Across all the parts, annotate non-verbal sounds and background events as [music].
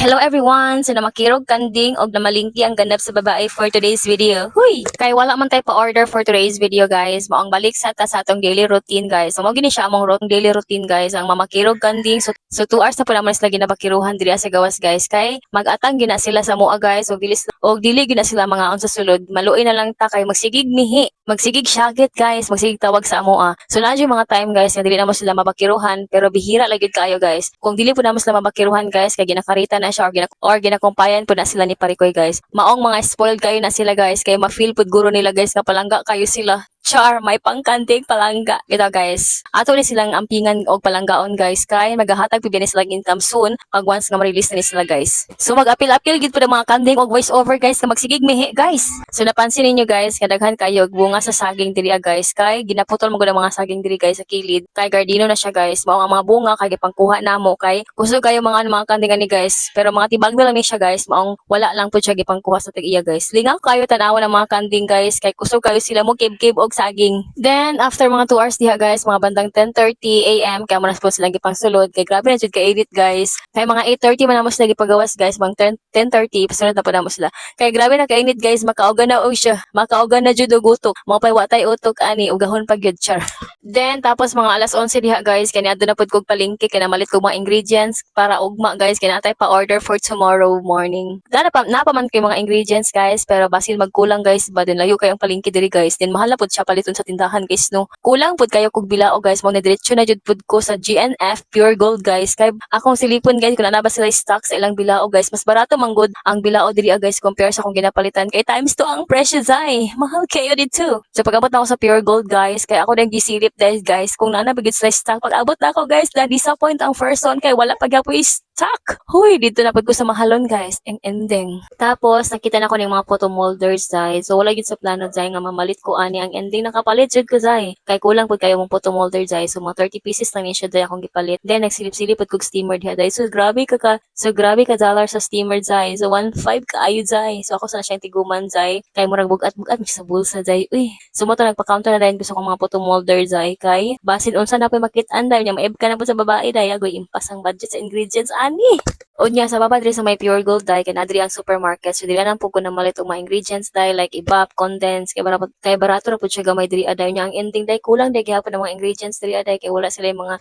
Hello everyone! So namakirog kanding og namalingki ang ganap sa babae for today's video. Huy! Kay wala man tayo pa-order for today's video guys. Maong balik sa ta sa atong daily routine guys. So gini siya among rot- daily routine guys. Ang mamakirog kanding. So, so 2 hours na po naman sila ginabakiruhan diri sa gawas guys. Kay mag-atang gina sila sa mua guys. Og bilis og dili gina sila mga on sa sulod. Maluoy na lang ta kay magsigig mihi. Magsigig syagit guys. Magsigig tawag sa amua. So na mga time guys nga dili na mo sila mabakiruhan pero bihira lagi kayo guys. Kung dili po na mo sila mabakiruhan guys kay ginakarita na siya or, gina or ginakumpayan po na sila ni Parikoy guys. Maong mga spoiled kayo na sila guys kay ma-feel pud guro nila guys nga palangga kayo sila. Char, may pangkanting palangga. Ito guys. Ato ni silang ampingan og palanggaon guys. Kay maghahatag pibili silang income soon pag once nga ma-release na sila guys. So mag-apil-apil gid po mga kanding og voice over guys nga magsigig mihi guys. So napansin ninyo guys nga daghan kayo bunga sa saging diri ah, guys. Kay ginaputol mo gud mga saging diri guys sa kilid. Kay gardino na siya guys. Mao ang mga bunga kay gipangkuha namo. Kay gusto kayo mga mga kanding ani guys. Pero mga tibag na lang siya guys. Maong wala lang po siya gipangkuha sa tig-iya guys. Lingaw kayo tanawan ng mga kanding guys. Kay gusto kayo sila mo kib-kib og saging. Then after mga 2 hours diha guys mga bandang 10:30 am kay mo na po silang gipangsulod. Kay grabe na jud ka edit guys. Kay mga 8:30 man na mo sila gipagawas guys mga 10 10:30 pasunod na po na mo sila. Kay grabe na kainit guys makauga na og siya. Makauga na jud og utok mga pay watay utok ani ugahon pa gyud char. [laughs] Then tapos mga alas 11 diha guys kay niadto na pud kog palengke kay namalit kog mga ingredients para ugma guys kay natay pa order for tomorrow morning. Dana pa napa man kay mga ingredients guys pero basin magkulang guys ba din layo kayong palengke diri guys. Then mahal na pud siya paliton sa tindahan guys no? Kulang pud kayo kog bilao guys. Mo na diretso na jud pud ko sa GNF Pure Gold guys. Kay akong silipon guys kung ana ba sila stock sa ilang bilao guys mas barato man gud ang bilao diri ah, guys compare sa kung ginapalitan. Kay times to ang presyo ay. Mahal kayo dito. So pag-abot na ako sa Pure Gold guys kay ako nang gisilip dahil guys kung nana bigit sila stock pag-abot na ako guys na disappoint ang first one kay wala pa gyapon stock huy dito na pud ko sa mahalon guys ang ending. Tapos nakita na ko ning mga photo molders dai so wala gyud sa plano dai nga mamalit ko ani ang ending. Nakapalit jud ko dai kay kulang pud kayo mong photo molder dai so mga 30 pieces lang ni siya dai akong gipalit. Then nagsilip-silip pud kog steamer diha dai so grabe ka ka so grabe ka dollar sa steamer dai so 1.5 kaayo dai so ako sa na siyang tiguman dai kay murag bugat-bugat sa bulsa dai uy. So mo to nagpa-counter na dai ko mga photo molder dai kay basin unsa na pa makit-an dai nya maeb ka na po sa babae dai agoy impas ang budget sa ingredients ani. Unya sa baba diri sa may pure gold dye kay nadiri ang supermarket. So dili lang po ko na malit og mga ingredients dye like ibap, condense kay barato kay barato ra pud siya gamay diri aday nya ang ending dye kulang dai gyapon ang mga ingredients diri aday kay wala sila yung mga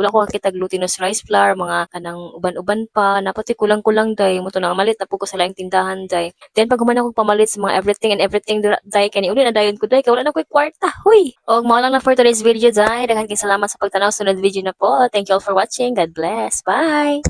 wala ko kita glutinous rice flour mga kanang uban-uban pa. Napati kulang-kulang dye. Mo to na malit na po ko sa laing tindahan dye. Then pag human ako pamalit sa mga everything and everything dye kay ni uli na dayon ko dye kay wala na ko'y kwarta. Huy! Og mao lang na for today's video dye daghan kay salamat sa pagtanaw. Sunod video na po. Thank you all for watching. God bless. Bye